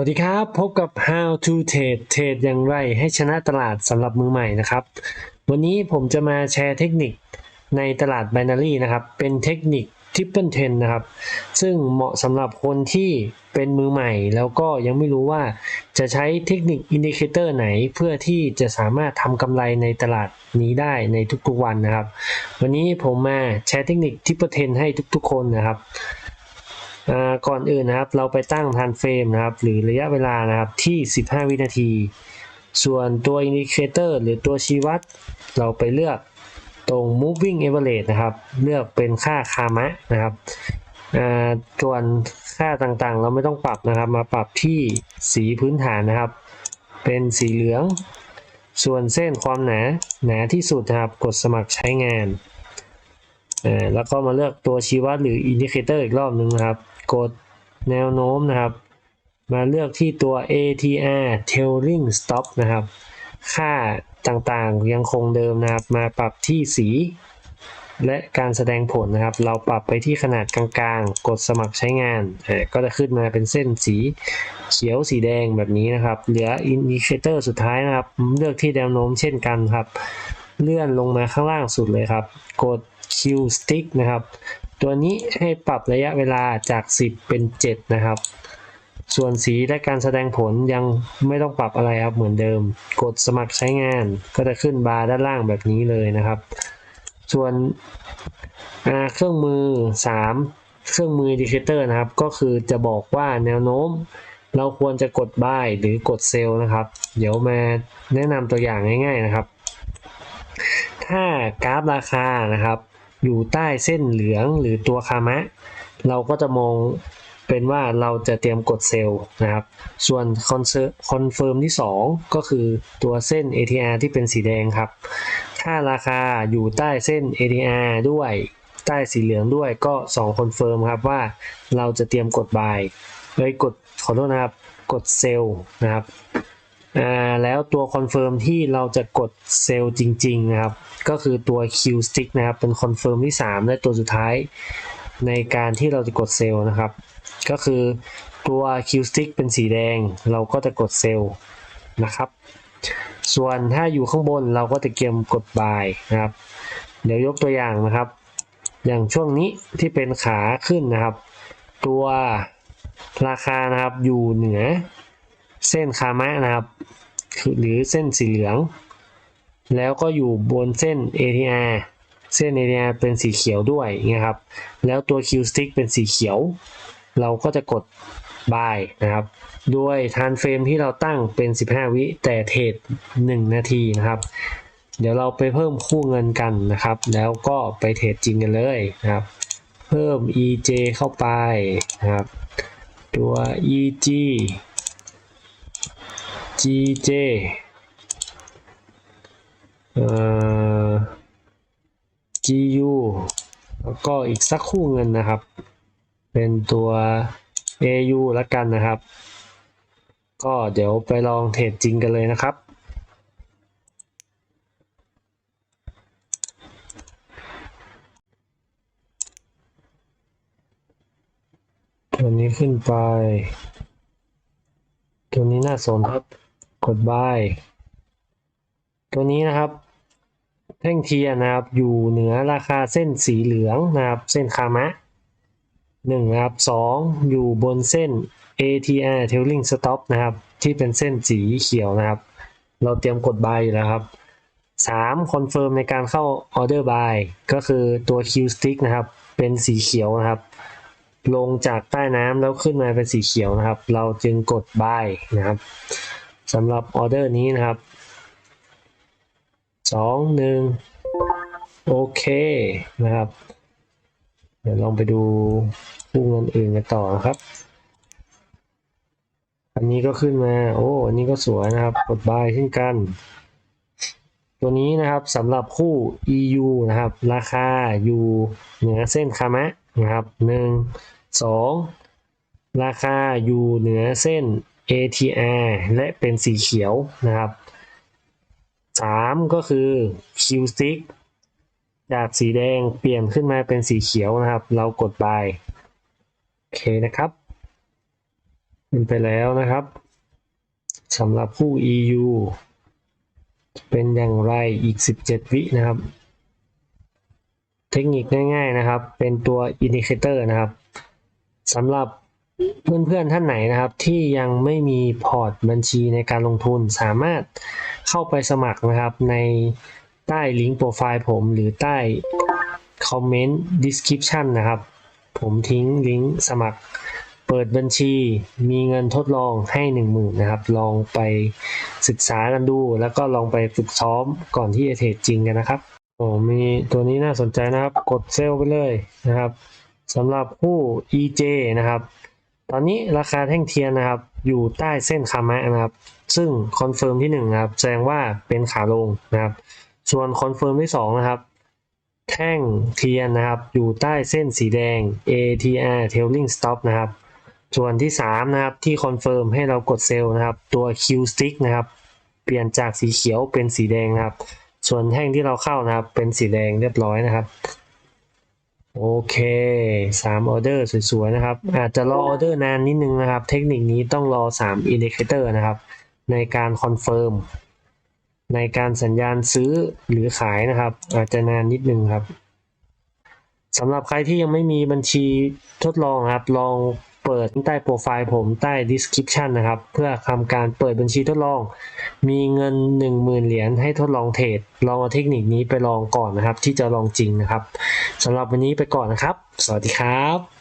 วัสดีครับ พบกับ How to Trade เทรดอย่างไรให้ชนะตลาดสำหรับมือใหม่นะครับ วันนี้ผมจะมาแชร์เทคนิคในตลาด Binary นะครับ เป็นเทคนิค Triple Ten นะครับ ซึ่งเหมาะสำหรับคนที่เป็นมือใหม่ แล้วก็ยังไม่รู้ว่าจะใช้เทคนิคอินดิเคเตอร์ไหน เพื่อที่จะสามารถทำกำไรในตลาดนี้ได้ในทุกๆวันนะครับ วันนี้ผมมาแชร์เทคนิค Triple Ten ให้ทุกๆคนนะครับ ก่อนอื่นนะครับเราไปตั้งทันเฟรมนะครับ หรือระยะเวลานะครับที่ 15 วินาที ส่วนตัวอินดิเคเตอร์หรือตัวชี้วัด เราไปเลือกตรง moving average นะครับ เลือกเป็นค่าคามะนะครับส่วนค่าต่างๆ เราไม่ต้องปรับนะครับ มาปรับที่สีพื้นฐานนะครับ เป็นสีเหลือง ส่วนเส้นความหนาหนาที่สุดนะครับ กดสมัครใช้งานแล้วก็มาเลือกตัวชี้วัดหรืออินดิเคเตอร์อีกรอบหนึ่งนะครับ กดแนวโน้มนะครับ มาเลือกที่ตัว ATR Tailing Stop นะครับ ค่าต่างๆยังคงเดิมนะครับ มาปรับที่สี และการแสดงผลนะครับ เราปรับไปที่ขนาดกลางๆ กดสมัครใช้งาน ก็จะขึ้นมาเป็นเส้นสีเขียวสีแดงแบบนี้นะครับ เหลืออินดิเคเตอร์สุดท้ายนะครับ เลือกที่แนวโน้มเช่นกันครับ เลื่อนลงมาข้างล่างสุดเลยครับ กด Q stick นะครับ ตัวนี้ให้ปรับระยะเวลาจาก 10 เป็น 7 นะครับ ส่วนสีและการแสดงผลยังไม่ต้องปรับอะไรครับเหมือนเดิม กดสมัครใช้งานก็จะขึ้นบาร์ด้านล่างแบบนี้เลยนะครับ ส่วนเครื่องมือ 3 เครื่องมืออินดิเคเตอร์นะครับ ก็คือจะบอกว่าแนวโน้มเราควรจะกด buy หรือกด sell นะครับ เดี๋ยวมาแนะนำตัวอย่างง่าย ๆนะครับ ถ้ากราฟราคานะครับ อยู่ใต้เส้นเหลืองหรือตัวคามะ เราก็จะมองเป็นว่าเราจะเตรียมกดเซลล์นะครับ ส่วนคอนคอนเฟิร์มที่ 2 ก็คือตัวเส้น ATR ที่เป็นสีแดงครับ ถ้าราคาอยู่ใต้เส้น ATR ด้วยใต้สีเหลืองด้วยก็2คอนเฟิร์มครับว่าเราจะเตรียมกด buy เอ้ยกดขอโทษนะครับ กดเซลล์นะครับ อ่าแล้วตัวคอนเฟิร์มที่เราจะกดเซลล์จริงๆนะครับ ก็คือตัว Q stick นะครับ เป็นคอนเฟิร์มที่ 3 และตัวสุดท้ายในการที่เราจะกดเซลล์นะครับ ก็คือตัว Q stick เป็นสีแดง เราก็จะกดเซลล์นะครับ ส่วนถ้าอยู่ข้างบนเราก็จะเกียมกด buy นะครับ เดี๋ยวยกตัวอย่างนะครับ อย่างช่วงนี้ที่เป็นขาขึ้นนะครับ ตัวราคานะครับอยู่เหนือ เส้นคามะนะครับ หรือเส้นสีเหลือง แล้วก็อยู่บนเส้น ATR เส้น ATR เป็นสีเขียวด้วยนะครับ แล้วตัว Q stick เป็นสีเขียว เราก็จะกด buy นะครับ ด้วยทานเฟรมที่เราตั้งเป็น 15 วิแต่เทรด1นาทีนะครับเดี๋ยวเราไปเพิ่มคู่เงินกันนะครับ แล้วก็ไปเทรดจริงกันเลยนะครับ เพิ่ม EJ เข้าไปนะครับ ตัว EG GJ เอ่อ GU แล้วก็อีกสักคู่เงินนะครับ เป็นตัว AU ล้วกันนะครับ ก็เดี๋ยวไปลองเทรดจริงกันเลยนะครับ ตัวนี้ขึ้นไป ตัวนี้น่าสนครับ กด buy ตัวนี้นะครับแท่งเทียร์นะครับ อยู่เหนือราคาเส้นสีเหลืองนะครับ เส้นคามะหนึ่งนะครับสองอยู่บนเส้น ATR Trailing Stop นะครับ ที่เป็นเส้นสีเขียวนะครับ เราเตรียมกด buy อยู่แล้วครับสามคอนเฟิร์มในการเข้า order buy ก็คือตัว Q stick นะครับ เป็นสีเขียวนะครับ ลงจากใต้น้ำแล้วขึ้นมาเป็นสีเขียวนะครับ เราจึงกด buy นะครับ สำหรับออเดอร์นี้นะครับสองหนึ่งโอเคนะครับ เดี๋ยวลองไปดูคู่เงินอื่นกันต่อนะครับ อันนี้ก็ขึ้นมา โอ้อันนี้ก็สวยนะครับ กด buy เช่นกัน ตัวนี้นะครับสำหรับคู่ EU นะครับ ราคาอยู่เหนือเส้นคามะนะครับหนึ่งสองราคาอยู่เหนือเส้น ATR และเป็นสีเขียวนะครับสามก็คือ Q stick จากสีแดงเปลี่ยนขึ้นมาเป็นสีเขียวนะครับ เรากด buy โอเคนะครับเป็นไปแล้วนะครับสำหรับคู่ EU เป็นอย่างไรอีก 17 วินะครับ เทคนิคง่ายๆนะครับ เป็นตัวอินดิเคเตอร์นะครับสำหรับ เพื่อนๆท่านไหนนะครับที่ยังไม่มีพอร์ตบัญชีในการลงทุนสามารถเข้าไปสมัครนะครับในใต้ลิงก์โปรไฟล์ผมหรือใต้คอมเมนต์ description นะครับ ผมทิ้งลิงก์สมัครเปิดบัญชีมีเงินทดลองให้หนึ่งหมื่นนะครับ ลองไปศึกษากันดู แล้วก็ลองไปฝึกซ้อมก่อนที่จะเทรดจริงกันนะครับโอ้มีตัวนี้น่าสนใจนะครับ กดเซลล์ไปเลยนะครับสำหรับคู่ EJ นะครับ ตอนนี้ราคาแท่งเทียนนะครับ อยู่ใต้เส้นคามะนะครับ ซึ่งคอนเฟิร์มที่1นะครับ แสดงว่าเป็นขาลงนะครับ ส่วนคอนเฟิร์มที่2นะครับ แท่งเทียนนะครับ อยู่ใต้เส้นสีแดง ATR Trailing Stop นะครับ ส่วนที่3นะครับ ที่คอนเฟิร์มให้เรากดเซลล์นะครับ ตัว Q stick นะครับ เปลี่ยนจากสีเขียวเป็นสีแดงนะครับ ส่วนแท่งที่เราเข้านะครับ เป็นสีแดงเรียบร้อยนะครับ โอเคสามออเดอร์สวยๆนะครับ อาจจะรอออเดอร์นานนิดนึงนะครับ เทคนิคนี้ต้องรอ3 indicator นะครับ ในการคอนเฟิร์มในการสัญญาณซื้อหรือขายนะครับ อาจจะนานนิดนึงครับสำหรับใครที่ยังไม่มีบัญชีทดลองครับ ลอง เปิดใต้โปรไฟล์ผมใต้ description นะครับ เพื่อทำการเปิดบัญชีทดลอง มีเงิน 10,000 เหรียญให้ทดลองเทรดลองเอาเทคนิคนี้ไปลองก่อนนะครับ ที่จะลองจริงนะครับสำหรับวันนี้ไปก่อนนะครับ สวัสดีครับ